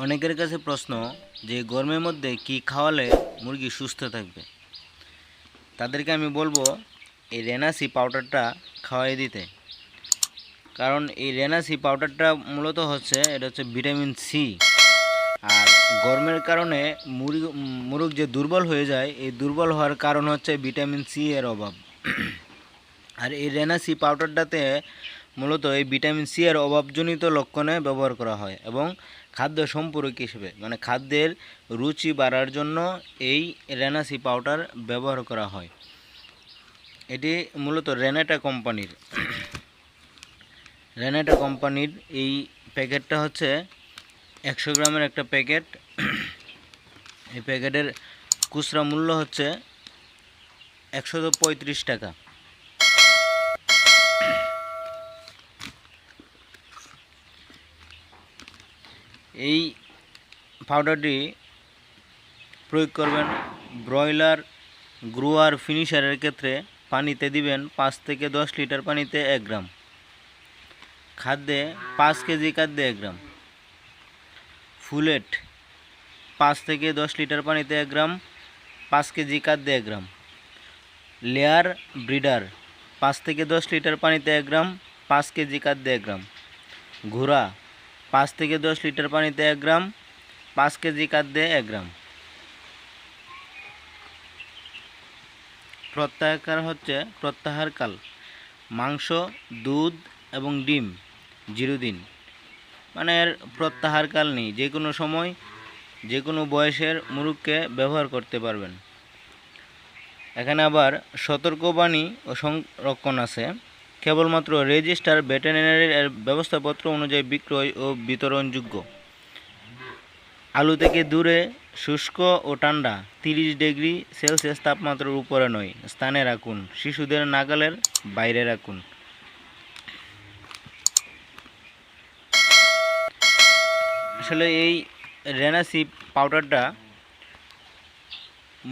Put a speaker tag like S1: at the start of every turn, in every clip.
S1: অনেকের কাছে প্রশ্ন যে গরমের মধ্যে কি খাওয়ালে মুরগি সুস্থ থাকবে? তাদেরকে আমি বলব, এই রেনাসি পাউডারটা খাওয়াই দিতে। কারণ এই রেনাসি পাউডারটা মূলত হচ্ছে, এটা হচ্ছে ভিটামিন সি আর গরমের কারণে মুরগ মুরগ যে দুর্বল হয়ে যায়, এই দুর্বল হওয়ার কারণ হচ্ছে ভিটামিন সি এর অভাব। আর এই রেনাসি পাউডারটাতে মূলত এই ভিটামিন সি এর অভাবজনিত লক্ষণে ব্যবহার করা হয় এবং খাদ্য সম্পূরক হিসেবে মানে খাদ্যের রুচি বাড়ার জন্য এই রেনাসি পাউডার ব্যবহার করা হয়। এটি মূলত রেনেটা কোম্পানির রেনেটা কোম্পানির এই প্যাকেটটা হচ্ছে একশো গ্রামের একটা প্যাকেট। এই প্যাকেটের খুচরা মূল্য হচ্ছে একশো পঁয়ত্রিশ টাকা। এই পাউডারটি প্রয়োগ করবেন ব্রয়লার গ্রোয়ার ফিনিশারের ক্ষেত্রে পানিতে দিবেন পাঁচ থেকে দশ লিটার পানিতে এক গ্রাম। খাদ্যে পাঁচ কেজি খাদ্যে এক গ্রাম। ফুলেট, পাঁচ থেকে দশ লিটার পানিতে এক গ্রাম, পাঁচ কেজি খাদ্যে এক গ্রাম। লেয়ার ব্রিডার পাঁচ থেকে দশ লিটার পানিতে এক গ্রাম, পাঁচ কেজি খাদ্যে এক গ্রাম। ঘোড়া পাঁচ থেকে দশ লিটার পানিতে এক গ্রাম, পাঁচ কেজি খাদ্যে এক গ্রাম। প্রত্যাহার হচ্ছে প্রত্যাহার কাল। মাংস, দুধ এবং ডিম জিরো দিন মানে এর প্রত্যাহার কাল নেই। যে কোনো সময় যে কোনো বয়সের মুরুগকে ব্যবহার করতে পারবেন। এখানে আবার সতর্কবাণী ও সংরক্ষণ আছে। কেবলমাত্র রেজিস্টার ভেটেরিনারির এর ব্যবস্থাপত্র অনুযায়ী বিক্রয় ও বিতরণযোগ্য। আলু থেকে দূরে, শুষ্ক ও ঠান্ডা, তিরিশ ডিগ্রি সেলসিয়াস তাপমাত্রার উপরে নয়, স্থানে রাখুন। শিশুদের নাগালের বাইরে রাখুন। আসলে এই রেনাসি পাউডারটা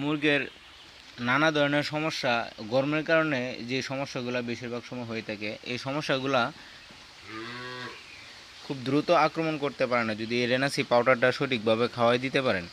S1: মুরগের নানা ধরনের সমস্যা, গরমের কারণে যে সমস্যাগুলো বেশিরভাগ সময় হয়ে থাকে, এই সমস্যাগুলা খুব দ্রুত আক্রমণ করতে পারে না। যদি এই রেনাসি পাউডারটা সঠিকভাবে খাওয়াই দিতে পারেন।